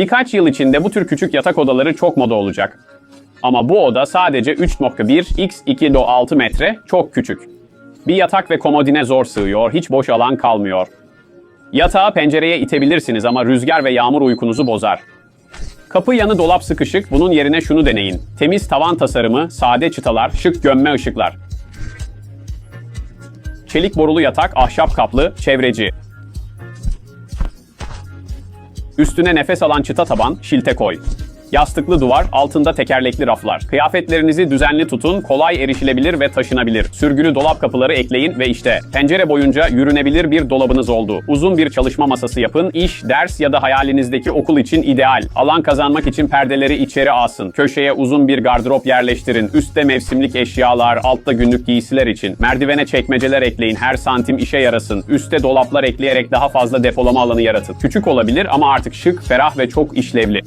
Birkaç yıl içinde bu tür küçük yatak odaları çok moda olacak. Ama bu oda sadece 3.1 x 2.6 metre, çok küçük. Bir yatak ve komodine zor sığıyor, hiç boş alan kalmıyor. Yatağı pencereye itebilirsiniz ama rüzgar ve yağmur uykunuzu bozar. Kapı yanı dolap sıkışık, bunun yerine şunu deneyin. Temiz tavan tasarımı, sade çıtalar, şık gömme ışıklar. Çelik borulu yatak, ahşap kaplı, çevreci. Üstüne nefes alan çıta taban, şilte koy. Yastıklı duvar, altında tekerlekli raflar. Kıyafetlerinizi düzenli tutun, kolay erişilebilir ve taşınabilir. Sürgülü dolap kapıları ekleyin ve işte pencere boyunca yürünebilir bir dolabınız oldu. Uzun bir çalışma masası yapın, iş, ders ya da hayalinizdeki okul için ideal. Alan kazanmak için perdeleri içeri asın. Köşeye uzun bir gardırop yerleştirin. Üstte mevsimlik eşyalar, altta günlük giysiler için. Merdivene çekmeceler ekleyin, her santim işe yarasın. Üste dolaplar ekleyerek daha fazla depolama alanı yaratın. Küçük olabilir ama artık şık, ferah ve çok işlevli.